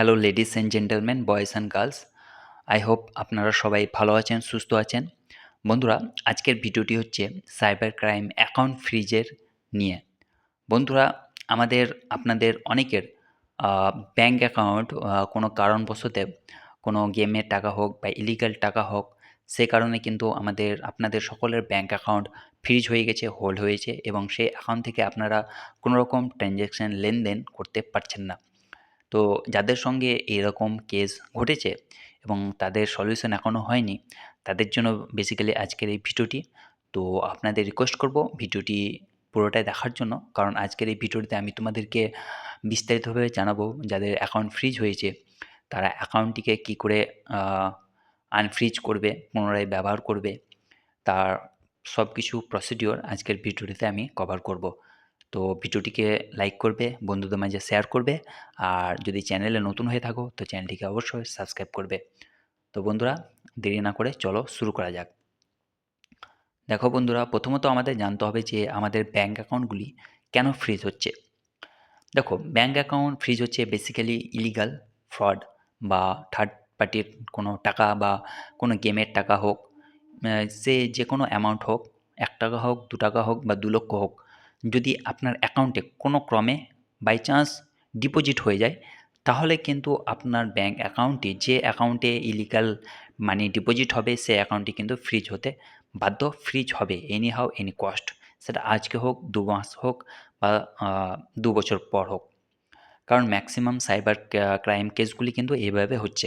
Hello ladies and gentleman boys and girls I hope আপনারা সবাই ভালো আছেন, সুস্থ আছেন। বন্ধুরা, আজকের ভিডিওটি হচ্ছে সাইবার ক্রাইম অ্যাকাউন্ট ফ্রিজের নিয়ে। বন্ধুরা, আমাদের, আপনাদের অনেকের ব্যাঙ্ক অ্যাকাউন্ট কোনো কারণবশতে কোনো গেমের টাকা হোক বা ইলিগাল টাকা হোক, সে কারণে কিন্তু আমাদের, আপনাদের সকলের ব্যাঙ্ক অ্যাকাউন্ট ফ্রিজ হয়ে গেছে হোল্ড হয়েছে এবং সেই অ্যাকাউন্ট থেকে আপনারা কোনো রকম ট্রানজ্যাকশান লেনদেন করতে পারছেন না। তো যাদের সঙ্গে এরকম কেস ঘটেছে এবং তাদের সলিউশন এখনও হয়নি, তাদের জন্য বেসিক্যালি আজকের এই ভিডিওটি। তো আপনাদের রিকোয়েস্ট করব ভিডিওটি পুরোটাই দেখার জন্য, কারণ আজকের এই ভিডিওটিতে আমি তোমাদেরকে বিস্তারিতভাবে জানাব যাদের অ্যাকাউন্ট ফ্রিজ হয়েছে, তারা অ্যাকাউন্টটিকে কী করে আনফ্রিজ করবে, পুনরায় ব্যবহার করবে, তার সব কিছু প্রসিডিওর আজকের ভিডিওটিতে আমি কভার করব। তো ভিডিওটিকে লাইক করবে, বন্ধুদের মাঝে শেয়ার করবে আর যদি চ্যানেলে নতুন হয়ে থাকো তো চ্যানেলটিকে অবশ্যই সাবস্ক্রাইব করবে। তো বন্ধুরা, দেরি না করে চলো শুরু করা যাক। দেখো বন্ধুরা, প্রথমত আমাদের জানতে হবে যে আমাদের ব্যাঙ্ক অ্যাকাউন্টগুলি কেন ফ্রিজ হচ্ছে? দেখো, ব্যাঙ্ক অ্যাকাউন্ট ফ্রিজ হচ্ছে বেসিক্যালি ইলিগাল ফ্রড বা থার্ড পার্টির কোনো টাকা বা কোনো গেমের টাকা হোক সে যে কোনো অ্যামাউন্ট হোক, এক টাকা হোক, দু টাকা হোক বা দু লক্ষ হোক যদি আপনার অ্যাকাউন্টে কোনো ক্রমে বাই চান্স ডিপোজিট হয়ে যায়, তাহলে কিন্তু আপনার ব্যাঙ্ক অ্যাকাউন্টটি যে অ্যাকাউন্টে ইলিগাল মানি ডিপোজিট হবে, সে অ্যাকাউন্টটি কিন্তু ফ্রিজ হতে বাধ্য ফ্রিজ হবে এনি হাউ এনি কস্ট সেটা আজকে হোক, দু মাস হোক বা দু বছর পর হোক। কারণ ম্যাক্সিমাম সাইবার ক্রাইম কেসগুলি কিন্তু এইভাবে হচ্ছে।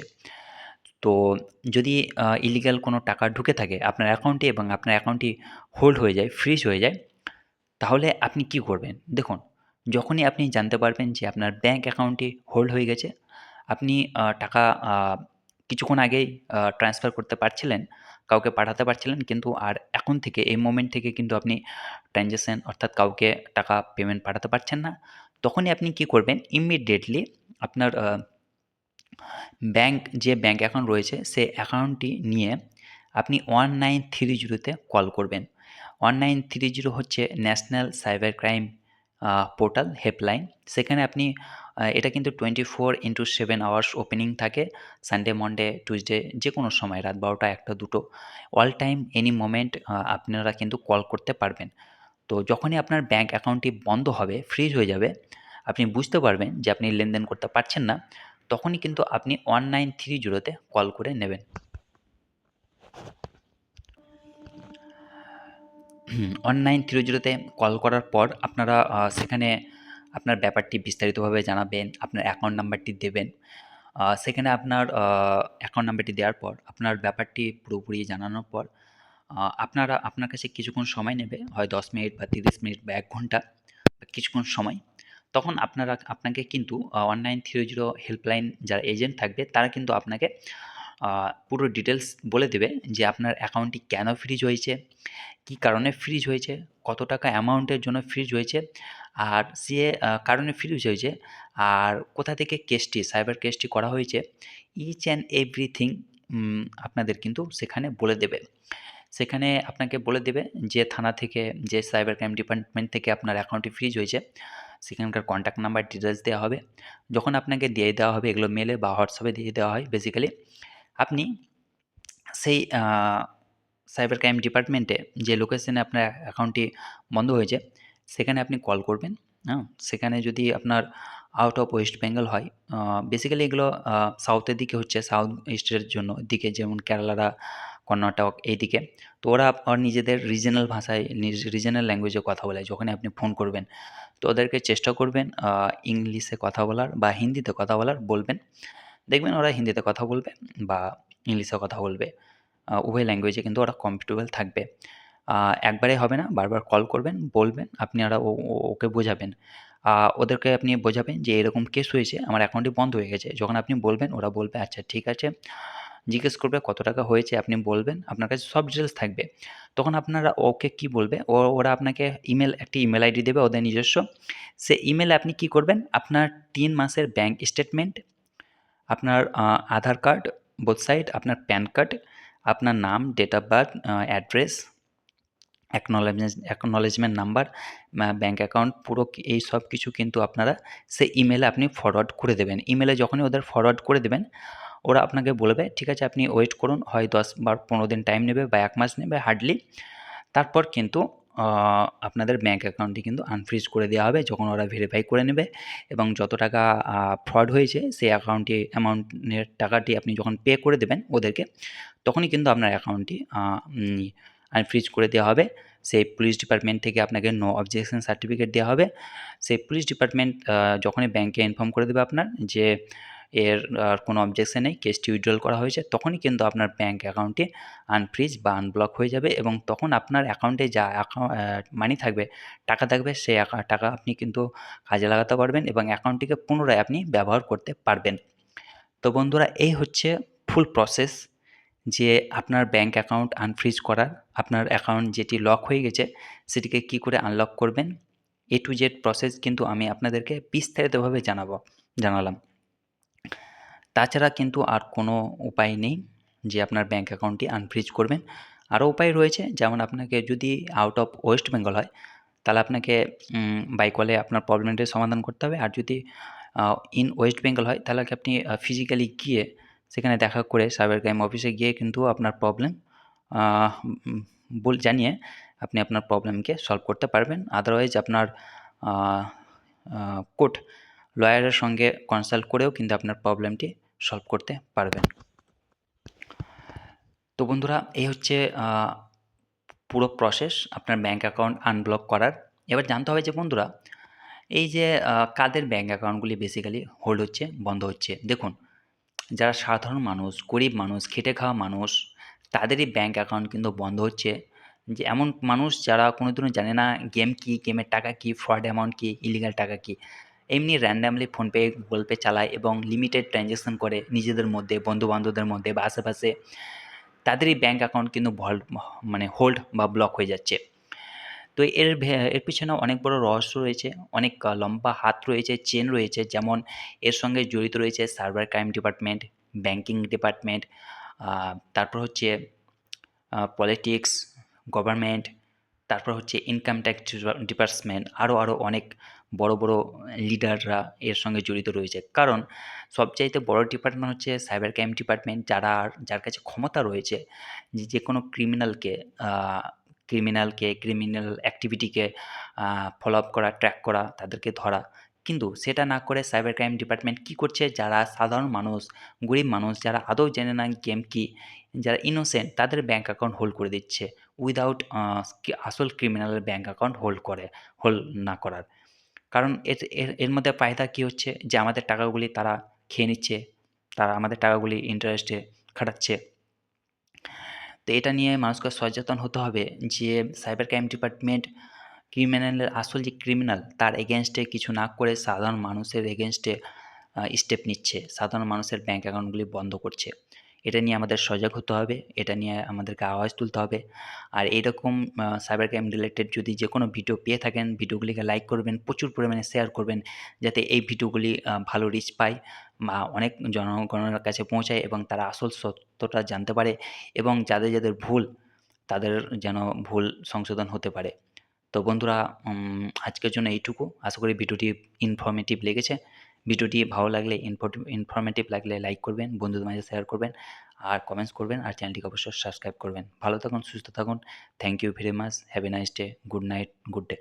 তো যদি ইলিগাল কোনো টাকা ঢুকে থাকে, আপনার অ্যাকাউন্টে এবং আপনার অ্যাকাউন্টটি হোল্ড হয়ে যায় ফ্রিজ হয়ে যায় তাহলে আপনি কি করবেন? দেখুন, যখনই আপনি জানতে পারবেন যে আপনার ব্যাঙ্ক অ্যাকাউন্টটি হোল্ড হয়ে গেছে, আপনি টাকা কিছুক্ষণ আগেই ট্রান্সফার করতে পারছিলেন, কাউকে পাঠাতে পারছিলেন, কিন্তু আর এখন থেকে, এই মোমেন্ট থেকে কিন্তু আপনি ট্রানজ্যাকশান অর্থাৎ কাউকে টাকা পেমেন্ট পাঠাতে পারছেন না। তখনই আপনি কি করবেন? ইমিডিয়েটলি আপনার ব্যাঙ্ক যে ব্যাঙ্ক অ্যাকাউন্ট রয়েছে, সে অ্যাকাউন্টটি নিয়ে আপনি ওয়ান নাইন থ্রি জিরোতে কল করবেন। ওয়ান নাইন থ্রি জিরো হচ্ছে national cyber crime portal, helpline. সেখানে আপনি এটা কিন্তু twenty four into seven hours opening থাকে সানডে মন্ডে টুইসডে যে কোনো সময়, রাত বারোটা, একটা, দুটো। অল টাইম এনি মোমেন্ট আপনারা কিন্তু কল করতে পারবেন। তো যখনই আপনার ব্যাঙ্ক অ্যাকাউন্টটি বন্ধ হবে ফ্রিজ হয়ে যাবে, আপনি বুঝতে পারবেন যে আপনি লেনদেন করতে পারছেন না, তখনই কিন্তু আপনি ওয়ান নাইন থ্রি জিরোতে কল করে নেবেন। ওয়ান নাইন থ্রি জিরোতে কল করার পর আপনারা সেখানে আপনার ব্যাপারটি বিস্তারিতভাবে জানাবেন, আপনার অ্যাকাউন্ট নাম্বারটি দেবেন। সেখানে আপনার অ্যাকাউন্ট নাম্বারটি দেওয়ার পর, আপনার ব্যাপারটি পুরোপুরি জানানোর পর আপনারা, আপনার কাছে কিছুক্ষণ সময় নেবে, হয় দশ মিনিট বা তিরিশ মিনিট বা এক ঘণ্টা বা কিছুক্ষণ সময়। তখন আপনারা, আপনাকে কিন্তু one nine three zero helpline যারা এজেন্ট থাকবে, তারা কিন্তু আপনাকে পুরো ডিটেলস বলে দেবে যে আপনার অ্যাকাউন্টটি কেন ফ্রিজ হয়েছে, কী কারণে ফ্রিজ হয়েছে, কত টাকা অ্যামাউন্টের জন্য ফ্রিজ হয়েছে, আর সে কারণে ফ্রিজ হয়েছে, আর কোথা থেকে কেসটি সাইবার কেসটি করা হয়েছে ইচ অ্যান্ড এভরিথিং আপনাদের কিন্তু সেখানে বলে দেবে। সেখানে আপনাকে বলে দেবে যে থানা থেকে, যে সাইবার ক্রাইম ডিপার্টমেন্ট থেকে আপনার অ্যাকাউন্টটি ফ্রিজ হয়েছে, সেখানকার কন্ট্যাক্ট নাম্বার ডিটেলস দেওয়া হবে। যখন আপনাকে দিয়ে দেওয়া হবে, এগুলো মেলে বা হোয়াটসঅ্যাপে দিয়ে দেওয়া হয় বেসিক্যালি আপনি সেই সাইবার ক্রাইম ডিপার্টমেন্টে যে লোকেশনে আপনার অ্যাকাউন্টটি বন্ধ হয়েছে, সেখানে আপনি কল করবেন হ্যাঁ? সেখানে যদি আপনার আউট অফ ওয়েস্ট বেঙ্গল হয় বেসিক্যালি এগুলো সাউথের দিকে হচ্ছে সাউথ ইস্টের জন্য দিকে, যেমন কেরালারা কর্ণাটক এই দিকে তো ওরা নিজেদের রিজনাল ভাষায় রিজনাল ল্যাঙ্গুয়েজে কথা বলে, যখনই আপনি ফোন করবেন। তো ওদেরকে চেষ্টা করবেন ইংলিশে কথা বলার বা হিন্দিতে কথা বলার, বলবেন। দেখবেন ওরা হিন্দিতে কথা বলবে বা ইংলিশে কথা বলবে উভয় ল্যাঙ্গুয়েজে কিন্তু ওরা কমফর্টেবল থাকবে। একবারে হবে না, বারবার কল করবেন, বলবেন, আপনি ওরা ওকে বোঝাবেন। ওদেরকে আপনি বোঝাবেন যে এরকম কেস হয়েছে, আমার অ্যাকাউন্টটি বন্ধ হয়ে গেছে। যখন আপনি বলবেন, ওরা বলবে আচ্ছা ঠিক আছে, জিজ্ঞেস করবে কত টাকা হয়েছে, আপনি বলবেন, আপনার কাছে সব ডিটেলস থাকবে। তখন আপনারা ওকে কি বলবে? ও, ওরা আপনাকে ইমেল একটি ইমেল আইডি দেবে, ওদের নিজস্ব। সে ইমেলে আপনি কি করবেন? আপনার তিন মাসের ব্যাঙ্ক স্টেটমেন্ট আপনার আধার কার্ড বোথ সাইড আপনার প্যান কার্ড আপনার নাম date of birth address acknowledgement acknowledgement number bank account পুরো এই সব কিছু কিন্তু আপনারা সেই ইমেলে আপনি ফরওয়ার্ড করে দেবেন। ইমেলে যখনই ওদের ফরওয়ার্ড করে দেবেন, ওরা আপনাকে বলবে, ঠিক আছে, আপনি ওয়েট করুন, হয় দশ বা পনেরো দিন টাইম নেবে বা এক মাস নেবে হার্ডলি তারপর কিন্তু আপনাদের ব্যাঙ্ক অ্যাকাউন্টটি কিন্তু আনফ্রিজ করে দেওয়া হবে যখন ওরা ভেরিফাই করে নেবে এবং যত টাকা ফ্রড হয়েছে সেই অ্যাকাউন্টে অ্যামাউন্টের টাকাটি আপনি যখন পে করে দেবেন ওদেরকে, তখনই কিন্তু আপনার অ্যাকাউন্টটি আনফ্রিজ করে দেওয়া হবে। সেই পুলিশ ডিপার্টমেন্ট থেকে আপনাকে নো অবজেকশন সার্টিফিকেট দেওয়া হবে। সেই পুলিশ ডিপার্টমেন্ট যখনই ব্যাঙ্কে ইনফর্ম করে দেবে আপনার যে এর আর কোনো অবজেকশন নেই। কেসটি উইড্রল করা হয়েছে, তখনই কিন্তু আপনার ব্যাঙ্ক অ্যাকাউন্টটি আনফ্রিজ বা আনব্লক হয়ে যাবে এবং তখন আপনার অ্যাকাউন্টে যা মানি থাকবে, টাকা থাকবে, সেই টাকা আপনি কিন্তু কাজে লাগাতে পারবেন এবং অ্যাকাউন্টটিকে পুনরায় আপনি ব্যবহার করতে পারবেন। তো বন্ধুরা, এই হচ্ছে ফুল প্রসেস যে আপনার ব্যাঙ্ক অ্যাকাউন্ট আনফ্রিজ করার, আপনার অ্যাকাউন্ট যেটি লক হয়ে গেছে, সেটিকে কি করে আনলক করবেন? এ টু জেড প্রসেস কিন্তু আমি আপনাদেরকে বিস্তারিতভাবে জানাব, জানালাম। তাছাড়া কিন্তু আর কোনো উপায় নেই যে আপনার ব্যাঙ্ক অ্যাকাউন্টটি আনফ্রিজ করবেন। আরও উপায় রয়েছে, যেমন আপনাকে যদি আউট অফ ওয়েস্ট বেঙ্গল হয়, তাহলে আপনাকে বাই কলে আপনার প্রবলেমটির সমাধান করতে হবে। আর যদি ইন ওয়েস্ট বেঙ্গল হয়, তাহলে আপনি ফিজিক্যালি গিয়ে সেখানে দেখা করে সাইবার ক্রাইম অফিসে গিয়ে কিন্তু আপনার প্রবলেম বল, জানিয়ে আপনি আপনার প্রবলেমকে সলভ করতে পারবেন। আদারওয়াইজ আপনার কোর্ট লয়ারের সঙ্গে কনসাল্ট করেও কিন্তু আপনার প্রবলেমটি সলভ করতে পারবেন। তো বন্ধুরা, এই হচ্ছে পুরো প্রসেস আপনার ব্যাঙ্ক অ্যাকাউন্ট আনব্লক করার। এবার জানতে হবে যে বন্ধুরা, এই যে কাদের ব্যাঙ্ক অ্যাকাউন্টগুলি বেসিক্যালি হোল্ড হচ্ছে, বন্ধ হচ্ছে? দেখুন, যারা সাধারণ মানুষ, গরিব মানুষ, খেটে খাওয়া মানুষ, তাদেরই ব্যাঙ্ক অ্যাকাউন্ট কিন্তু বন্ধ হচ্ছে। যে এমন মানুষ যারা কোনো দিনও জানে না গেম কী গেমের টাকা কী ফ্রড অ্যামাউন্ট কী ইলিগাল টাকা কী এমনি র্যান্ডামলি ফোনপে গুগল পে চালায় এবং লিমিটেড ট্রানজ্যাকশন করে নিজেদের মধ্যে, বন্ধুবান্ধবদের মধ্যে বা আশেপাশে তাদেরই ব্যাঙ্ক অ্যাকাউন্ট কিন্তু মানে হোল্ড বা ব্লক হয়ে যাচ্ছে। তো এর এর পিছনে অনেক বড় রহস্য রয়েছে, অনেক লম্বা হাত রয়েছে চেন রয়েছে, যেমন এর সঙ্গে জড়িত রয়েছে cyber crime department banking department তারপর হচ্ছে পলিটিক্স গভর্নমেন্ট তারপর হচ্ছে ইনকাম ট্যাক্স ডিপার্টমেন্ট আরও আরও অনেক বড় বড় লিডাররা এর সঙ্গে জড়িত রয়েছে। কারণ সবচাইতে বড় ডিপার্টমেন্ট হচ্ছে সাইবার ক্রাইম ডিপার্টমেন্ট যারা যার কাছে ক্ষমতা রয়েছে যে কোনো ক্রিমিনালকে ক্রিমিনালকে ক্রিমিনাল অ্যাক্টিভিটিকে ফলো আপ করা ট্র্যাক করা, তাদেরকে ধরা। কিন্তু সেটা না করে সাইবার ক্রাইম ডিপার্টমেন্ট কী করছে? যারা সাধারণ মানুষ, গরিব মানুষ, যারা আদৌ জেনে না গেম কী, যারা ইনোসেন্ট তাদের ব্যাঙ্ক অ্যাকাউন্ট হোল্ড করে দিচ্ছে। উইদাউট আসল ক্রিমিনালের ব্যাঙ্ক অ্যাকাউন্ট হোল্ড করে হোল্ড না করার। কারণ এর এর মধ্যে ফায়দা কী হচ্ছে? যে আমাদের টাকাগুলি তারা খেয়ে নিচ্ছে, তারা আমাদের টাকাগুলি ইন্টারেস্টে খাটাচ্ছে। তো এটা নিয়ে মানুষকে সচেতন হতে হবে যে সাইবার ক্রাইম ডিপার্টমেন্ট ক্রিমিনালের আসল যে ক্রিমিনাল তার এগেনস্টে কিছু না করে সাধারণ মানুষের এগেনস্টে স্টেপ নিচ্ছে। সাধারণ মানুষের ব্যাঙ্ক অ্যাকাউন্টগুলি বন্ধ করছে। এটা নিয়ে আমাদের সজাগ হতে হবে, এটা নিয়ে আমাদেরকে আওয়াজ তুলতে হবে। আর এইরকম সাইবার ক্রাইম রিলেটেড যদি যে কোনো ভিডিও পেয়ে থাকেন ভিডিওগুলিকে লাইক করবেন, প্রচুর পরিমাণে শেয়ার করবেন, যাতে এই ভিডিওগুলি ভালো রিচ পায়, বা অনেক জনগণের কাছে পৌঁছায় এবং তারা আসল সত্যটা জানতে পারে এবং যাদের যাদের ভুল, তাদের যেন ভুল সংশোধন হতে পারে। তো বন্ধুরা আজকের জন্য এইটুকু। আশা করি ভিডিওটি ইনফরমেটিভ লেগেছে। ভিডিওটি ভালো লাগলে ইনফরমেটিভ লাগলে লাইক করবেন, বন্ধুদের মাঝে শেয়ার করবেন আর কমেন্টস করবেন আর চ্যানেলটিকে অবশ্যই সাবস্ক্রাইব করবেন। ভালো থাকুন, সুস্থ থাকুন। Thank you very much have a nice day good night good day